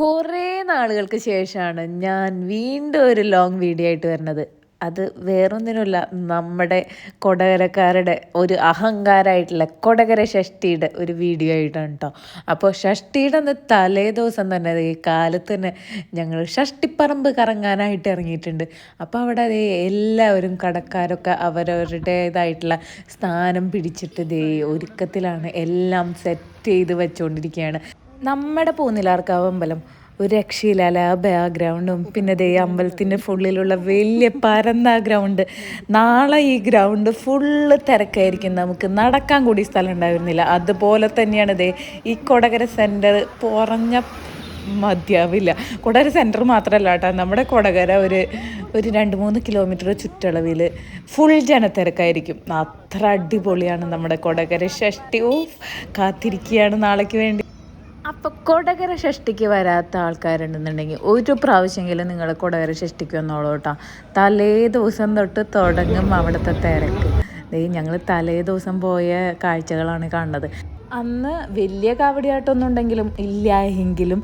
കുറേ നാളുകൾക്ക് ശേഷമാണ് ഞാൻ വീണ്ടും ഒരു ലോങ് വീഡിയോ ആയിട്ട് വരുന്നത്. അത് വേറൊന്നിനുമില്ല നമ്മുടെ കൊടകരക്കാരുടെ ഒരു അഹങ്കാരമായിട്ടുള്ള കൊടകര ഷഷ്ടിയുടെ ഒരു വീഡിയോ ആയിട്ടാണ് കേട്ടോ അപ്പോൾ ഷഷ്ടിയുടെ അന്ന് തലേ ദിവസം തന്നെ ഈ കാലത്ത് തന്നെ ഞങ്ങൾ ഷഷ്ടിപ്പറമ്പ് കറങ്ങാനായിട്ട് ഇറങ്ങിയിട്ടുണ്ട്. അപ്പോൾ അവിടെ അതേ എല്ലാവരും കടക്കാരൊക്കെ അവരവരുടേതായിട്ടുള്ള സ്ഥാനം പിടിച്ചിട്ട് ദേ ഒരുക്കത്തിലാണ് എല്ലാം സെറ്റ് ചെയ്ത് വെച്ചുകൊണ്ടിരിക്കുകയാണ് നമ്മുടെ പൂനിലാർക്കാവ് അമ്പലം ഒരു രക്ഷയില്ല ആ ബാക്ക്ഗ്രൗണ്ടും പിന്നെ ദേ അമ്പലത്തിന്റെ ഫുള്ളിലുള്ള വലിയ പരന്ന ഗ്രൗണ്ട് നാളെ ഈ ഗ്രൗണ്ട് ഫുള്ള് തിരക്കായിരിക്കും നമുക്ക്. നടക്കാൻ കൂടി സ്ഥലം ഉണ്ടായിരുന്നില്ല. അതുപോലെ തന്നെയാണ് ദേ ഈ കൊടകര സെന്റർ കുറഞ്ഞ മതിയാവില്ല കൊടകര സെന്റർ മാത്രമല്ല കേട്ടോ. നമ്മുടെ കൊടകര ഒരു ഒരു രണ്ട് മൂന്ന് കിലോമീറ്റർ ചുറ്റളവിൽ ഫുൾ ജനത്തിരക്കായിരിക്കും. അത്ര അടിപൊളിയാണ് നമ്മുടെ കൊടകര. ഷഷ്ടി ഓഫ് കാത്തിരിക്കുകയാണ് നാളേക്ക് വേണ്ടി. കൊടകര ഷഷ്ടിക്ക് വരാത്ത ആൾക്കാരുണ്ടെന്നുണ്ടെങ്കിൽ ഒരു പ്രാവശ്യമെങ്കിലും നിങ്ങൾ കൊടകര ഷഷ്ടിക്ക് വന്നോളൂ കേട്ടോ തലേ ദിവസം തൊട്ട് തുടങ്ങും അവിടുത്തെ തിരക്ക്. ഞങ്ങൾ തലേ ദിവസം പോയ കാഴ്ചകളാണ് കാണുന്നത്. അന്ന് വലിയ കാവടിയാട്ടമൊന്നും ഉണ്ടെങ്കിലും ഇല്ല എങ്കിലും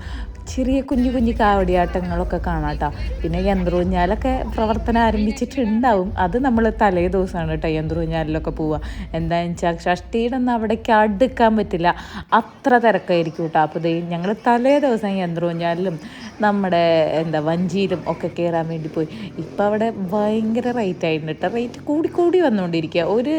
ചെറിയ കുഞ്ഞു കുഞ്ഞു കാവടിയാട്ടങ്ങളൊക്കെ കാണാം കേട്ടോ. പിന്നെ യന്ത്രൂഞ്ഞാലൊക്കെ പ്രവർത്തനം ആരംഭിച്ചിട്ടുണ്ടാവും. അത് നമ്മൾ തലേ ദിവസമാണ് കേട്ടോ യന്ത്രൂഞ്ഞാലിലൊക്കെ പോവുക. എന്താണെന്ന് വെച്ചാൽ ഷഷ്ടിയുടെ ഒന്നും അവിടേക്ക് അടുക്കാൻ പറ്റില്ല. അത്ര തിരക്കായിരിക്കും കേട്ടോ. അപ്പോൾ ദേ ഞങ്ങൾ തലേ ദിവസം യന്ത്രൂഞ്ഞാലിലും നമ്മുടെ എന്താ വഞ്ചിയിലും ഒക്കെ കയറാൻ വേണ്ടി പോയി. ഇപ്പം അവിടെ ഭയങ്കര റേറ്റ് ആയിട്ടുണ്ട് കേട്ടോ. റേറ്റ് കൂടി കൂടി വന്നുകൊണ്ടിരിക്കുക. ഒരു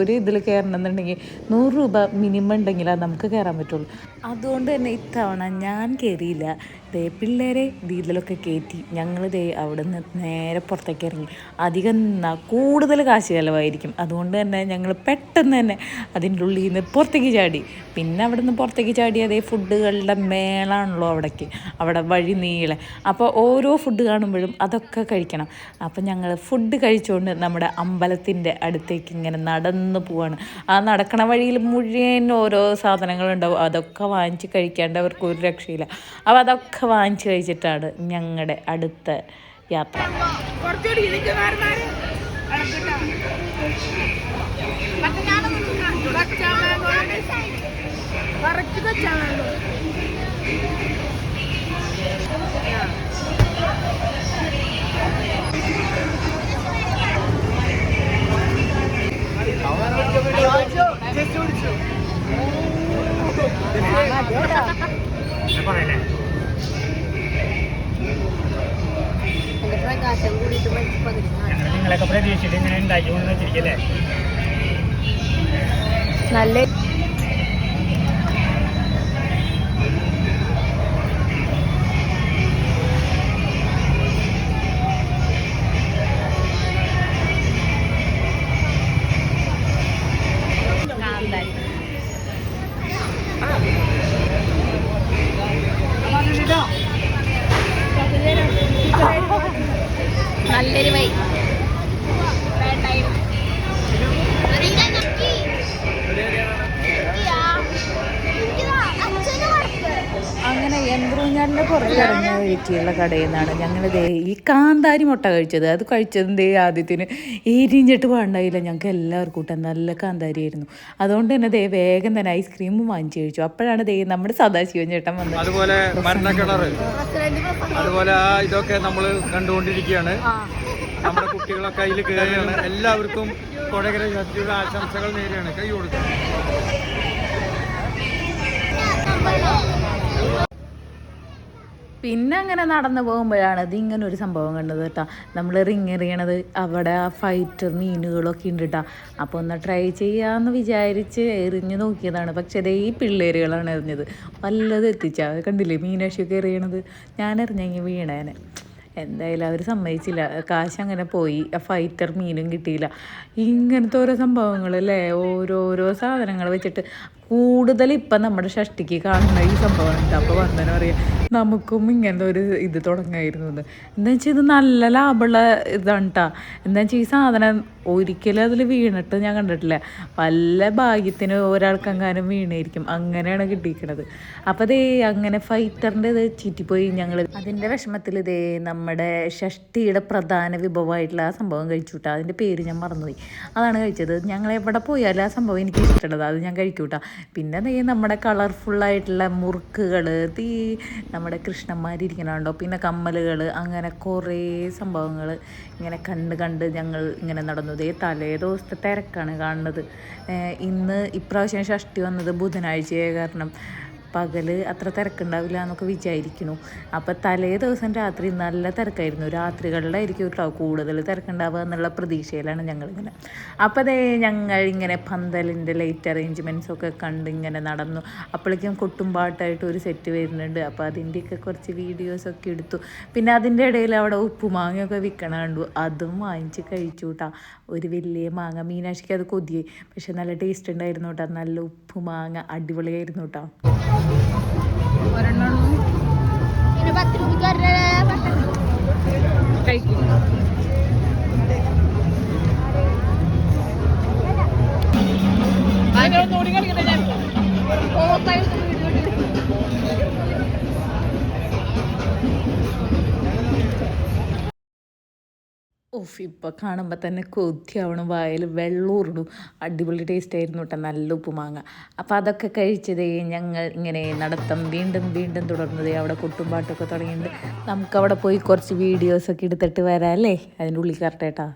ഒരു ഇതിൽ കയറണമെന്നുണ്ടെങ്കിൽ നൂറ് രൂപ മിനിമം ഉണ്ടെങ്കിലാണ് നമുക്ക് കയറാൻ പറ്റുള്ളൂ. അതുകൊണ്ട് തന്നെ ഇത്തവണ ഞാൻ കയറിയില്ല ദേ പിള്ളേരെ ഇതിലൊക്കെ കയറ്റി ഞങ്ങൾ ദേ അവിടെ നിന്ന് നേരെ പുറത്തേക്ക് ഇറങ്ങി. അധികം കൂടുതൽ കാശ് ചിലവായിരിക്കും. അതുകൊണ്ട് തന്നെ ഞങ്ങൾ പെട്ടെന്ന് തന്നെ അതിന്റെ ഉള്ളിൽ നിന്ന് പുറത്തേക്ക് ചാടി. പിന്നെ അവിടെ നിന്ന് പുറത്തേക്ക് ചാടി അതേ ഫുഡുകളുടെ മേളാണല്ലോ അവിടേക്ക്. അവിടെ വഴി നീളെ. അപ്പോൾ ഓരോ ഫുഡ് കാണുമ്പോഴും അതൊക്കെ കഴിക്കണം. അപ്പോൾ ഞങ്ങൾ ഫുഡ് കഴിച്ചുകൊണ്ട് നമ്മുടെ അമ്പലത്തിന്റെ അടുത്തേക്ക് ഇങ്ങനെ നടന്നു പോവാണ്. ആ നടക്കണ വഴിയിൽ മുഴുവൻ ഓരോ സാധനങ്ങളുണ്ടാവും. അതൊക്കെ വാങ്ങിച്ച് കഴിക്കാണ്ട് അവർക്ക് ഒരു രക്ഷയില്ല. അപ്പോൾ അതൊക്കെ വാങ്ങിച്ച് കഴിച്ചിട്ടാണ് ഞങ്ങളുടെ അടുത്ത യാത്ര. കുറച്ചുകൂടി നിങ്ങളൊക്കെ പ്രതീക്ഷിച്ചിട്ട് ഇങ്ങനെ ഉണ്ടാക്കി വെച്ചിരിക്കല്ലേ നല്ല bye. യന്ത്രൂഞ്ഞാലിന്റെ പുറത്തിറങ്ങി വഴിക്കുള്ള കടയിൽ നിന്നാണ് ഞങ്ങൾ ദേ ഈ കാന്താരി മുട്ട കഴിച്ചത്. അത് കഴിച്ചത് ദേ ആദ്യത്തിന് എരിഞ്ഞിട്ട് വേണ്ടായില്ല. ഞങ്ങൾക്ക് എല്ലാവർക്കും കൂട്ടാൻ നല്ല കാന്താരി ആയിരുന്നു. അതുകൊണ്ട് തന്നെ ദേ വേഗം തന്നെ ഐസ്ക്രീമും വാങ്ങിച്ചു കഴിച്ചു. അപ്പോഴാണ് ദേ നമ്മുടെ സദാശിവൻ ചേട്ടൻ വന്നത്. അതുപോലെ മരണക്കിണറ് അതുപോലെ ആ ഇതൊക്കെ നമ്മൾ കണ്ടുകൊണ്ടിരിക്കുകയാണ്. നമ്മുടെ കുട്ടികളൊക്കെ അതിൽ കയറുകയാണ് എല്ലാവർക്കും കൊടകര ശക്തിയുടെ ആശംസകൾ നേരെയാണ് കൈ കൊടുക്കുക പിന്നെ അങ്ങനെ നടന്നു പോകുമ്പോഴാണ് ഇത് ഇങ്ങനെ ഒരു സംഭവം കണ്ടത് കേട്ടോ. നമ്മൾ റിങ് എറിയണത് അവിടെ ആ ഫൈറ്റർ മീനുകളൊക്കെ ഉണ്ട് കേട്ടോ. അപ്പോൾ ഒന്ന് ട്രൈ ചെയ്യാമെന്ന് വിചാരിച്ച് എറിഞ്ഞു നോക്കിയതാണ്. പക്ഷേ ദേ ഈ പിള്ളേരുകളാണ് എറിഞ്ഞത്. വല്ലതും എത്തിച്ചാ. കണ്ടില്ലേ മീനാക്ഷിയൊക്കെ എറിയണത്? ഞാൻ എറിഞ്ഞെങ്കിൽ വീണേനെ. എന്തായാലും അവർ സമ്മതിച്ചില്ല. കാശ് അങ്ങനെ പോയി. ഫൈറ്റർ മീനും കിട്ടിയില്ല. ഇങ്ങനത്തെ ഓരോ സംഭവങ്ങൾ അല്ലേ ഓരോരോ സാധനങ്ങൾ വെച്ചിട്ട്. കൂടുതൽ ഇപ്പം നമ്മുടെ ഷഷ്ടിക്ക് കാണുന്ന ഈ സംഭവമാണ് അപ്പോൾ വന്ദന പറയാം നമുക്കും ഇങ്ങനത്തെ ഒരു ഇത് തുടങ്ങായിരുന്നു എന്ന്. എന്താ വെച്ചാൽ ഇത് നല്ല ലാഭമുള്ള ഇതാണ് കേട്ടോ എന്താ വെച്ചാൽ ഈ സാധനം ഒരിക്കലും അതിൽ വീണിട്ട് ഞാൻ കണ്ടിട്ടില്ല. വല്ല ഭാഗ്യത്തിന് ഒരാൾക്കെങ്ങാനും വീണായിരിക്കും. അങ്ങനെയാണ് കിട്ടിയിരിക്കണത്. അപ്പോൾ അതേ അങ്ങനെ ഫൈറ്ററിന്റെ ഇത് ചീറ്റിപ്പോയി ഞങ്ങൾ. അതിന്റെ വിഷമത്തിൽ ഇതേ നമ്മുടെ ഷഷ്ടിയുടെ പ്രധാന വിഭവമായിട്ടുള്ള ആ സംഭവം കഴിച്ചു കേട്ടോ അതിന്റെ പേര് ഞാൻ മറന്നുപോയി. അതാണ് കഴിച്ചത്. ഞങ്ങൾ എവിടെ പോയാലും ആ സംഭവം എനിക്ക് ഇഷ്ടമുള്ളത് അത് ഞാൻ കഴിക്കൂട്ടാ പിന്നെ നീ നമ്മുടെ കളർഫുള്ളായിട്ടുള്ള മുറുക്കുകൾ തീ നമ്മുടെ കൃഷ്ണന്മാരിരിക്കണുണ്ടോ പിന്നെ കമ്മലുകൾ അങ്ങനെ കുറേ സംഭവങ്ങൾ ഇങ്ങനെ കണ്ട് കണ്ട് ഞങ്ങൾ ഇങ്ങനെ നടന്നു. ദേ തലേ ദിവസത്തെ തിരക്കാണ് കാണുന്നത്. ഇന്ന് ഇപ്രാവശ്യം ഷഷ്ടി വന്നത് ബുധനാഴ്ചയായ കാരണം. പകൽ അത്ര തിരക്കുണ്ടാവില്ല എന്നൊക്കെ വിചാരിക്കുന്നു. അപ്പം തലേ ദിവസം രാത്രി നല്ല തിരക്കായിരുന്നു. രാത്രികളിലായിരിക്കും കേട്ടോ കൂടുതൽ തിരക്കുണ്ടാവുക എന്നുള്ള പ്രതീക്ഷയിലാണ് ഞങ്ങളിങ്ങനെ. അപ്പം അതേ ഞങ്ങൾ ഇങ്ങനെ പന്തലിന്റെ ലൈറ്റ് അറേഞ്ച്മെന്റ്സ് ഒക്കെ കണ്ട് ഇങ്ങനെ നടന്നു. അപ്പോഴേക്കും കൊട്ടുംപാട്ടായിട്ട് ഒരു സെറ്റ് വരുന്നുണ്ട്. അപ്പോൾ അതിന്റെയൊക്കെ കുറച്ച് വീഡിയോസൊക്കെ എടുത്തു. പിന്നെ അതിന്റെ ഇടയിൽ അവിടെ ഉപ്പുമാങ്ങയൊക്കെ വിൽക്കണ കണ്ടു. അതും വാങ്ങിച്ച് കഴിച്ചു ഒരു വലിയ മാങ്ങ. മീനാക്ഷിക്ക് അത് കൊതിയായി. പക്ഷെ നല്ല ടേസ്റ്റ് ഉണ്ടായിരുന്നു കേട്ടോ നല്ല ഉപ്പുമാങ്ങ. അടിപൊളിയായിരുന്നു കേട്ടോ പിന്നെ പത്ത് രൂപക്കാരുടെ കഴിക്കും. ഓഫ് ഇപ്പോൾ കാണുമ്പോൾ തന്നെ കൊതിയാവണം വായിൽ വെള്ളൂറിടും അടിപൊളി ടേസ്റ്റ് ആയിരുന്നു കേട്ടോ നല്ല ഉപ്പുമാങ്ങ അപ്പോൾ അതൊക്കെ കഴിച്ചതേ ഞങ്ങൾ ഇങ്ങനെ നടത്തം വീണ്ടും വീണ്ടും തുടർന്നതേ അവിടെ കൊട്ടുംപാട്ടൊക്കെ തുടങ്ങിയിട്ടുണ്ട്. നമുക്കവിടെ പോയി കുറച്ച് വീഡിയോസൊക്കെ എടുത്തിട്ട് വരാം അല്ലേ? അതിന്റെ ഉള്ളിൽ കറക്റ്റേട്ടാ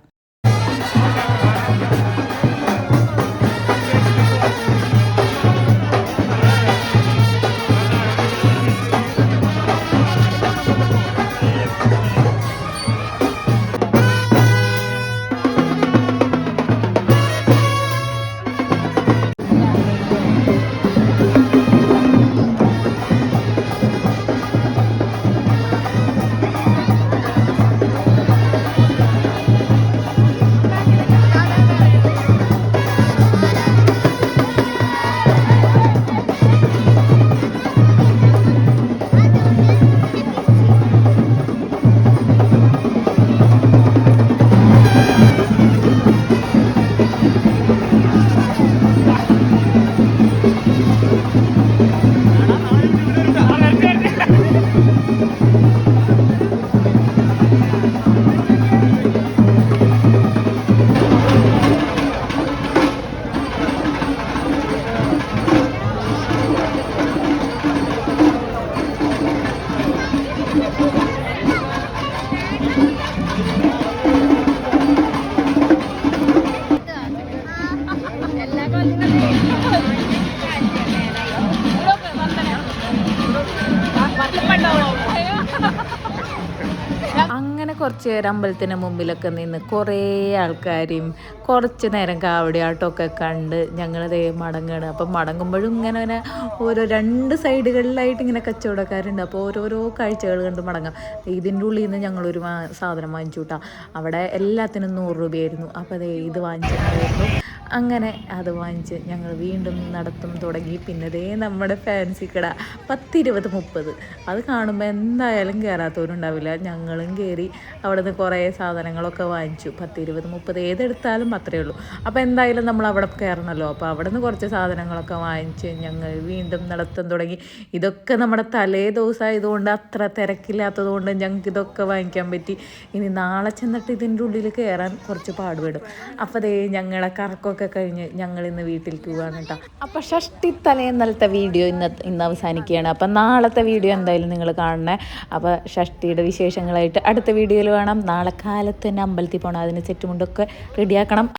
കുറച്ച് നേരം അമ്പലത്തിന് മുമ്പിലൊക്കെ നിന്ന് കുറേ ആൾക്കാരെയും കുറച്ച് നേരം കാവടിയാട്ടമൊക്കെ കണ്ട് ഞങ്ങളതേ ദേ മടങ്ങുകയാണ് അപ്പം മടങ്ങുമ്പോഴും ഇങ്ങനെ ഇങ്ങനെ ഓരോ രണ്ട് സൈഡുകളിലായിട്ട് ഇങ്ങനെ കച്ചവടക്കാരുണ്ട്. അപ്പോൾ ഓരോരോ കാഴ്ചകൾ കണ്ട് മടങ്ങാം. ഇതിന്റെ ഉള്ളിൽ നിന്ന് ഞങ്ങളൊരു സാധനം വാങ്ങിച്ചു കൂട്ടാം. അവിടെ എല്ലാത്തിനും നൂറ് രൂപയായിരുന്നു. അപ്പോൾ അതേ ഇത് വാങ്ങിച്ചിട്ടുണ്ടായിരുന്നു അങ്ങനെ അത് വാങ്ങിച്ച് ഞങ്ങൾ വീണ്ടും നടത്തും തുടങ്ങി. പിന്നെ ദേ നമ്മുടെ ഫാൻസി കട പത്തിരുപത് മുപ്പത്. അത് കാണുമ്പോൾ എന്തായാലും കയറാത്തവരുണ്ടാവില്ല ഞങ്ങളും കയറി അവിടെ നിന്ന് കുറേ സാധനങ്ങളൊക്കെ വാങ്ങിച്ചു. പത്തിരുപത് മുപ്പത് ഏതെടുത്താലും അത്രയേ ഉള്ളൂ. അപ്പോൾ എന്തായാലും നമ്മൾ അവിടെ കയറണമല്ലോ അപ്പോൾ അവിടെ നിന്ന് കുറച്ച് സാധനങ്ങളൊക്കെ വാങ്ങിച്ച് ഞങ്ങൾ വീണ്ടും നടത്തം തുടങ്ങി. ഇതൊക്കെ നമ്മുടെ തലേ ദിവസമായതുകൊണ്ട് അത്ര തിരക്കില്ലാത്തത് കൊണ്ട് ഞങ്ങൾക്ക് ഇതൊക്കെ വാങ്ങിക്കാൻ പറ്റി. ഇനി നാളെ ചെന്നിട്ട് ഇതിന്റെ ഉള്ളിൽ കയറാൻ കുറച്ച് പാടുപെടും. അപ്പോൾ ദേ ഞങ്ങളെ കറക്കമൊക്കെ കഴിഞ്ഞ് ഞങ്ങൾ ഇന്ന് വീട്ടിലേക്ക് പോവാണ് കേട്ടോ അപ്പോൾ ഷഷ്ടി തലേന്നലത്തെ വീഡിയോ ഇന്ന് ഇന്ന് അവസാനിക്കുകയാണ്. അപ്പം നാളത്തെ വീഡിയോ എന്തായാലും നിങ്ങൾ കാണണേ. അപ്പോൾ ഷഷ്ടിയുടെ വിശേഷങ്ങളായിട്ട് അടുത്ത വീഡിയോയിൽ വേണം നാളെ കാലത്ത് തന്നെ അമ്പലത്തിൽ പോകണം അതിന് സെറ്റുമുണ്ടൊക്കെ റെഡിയാക്കണം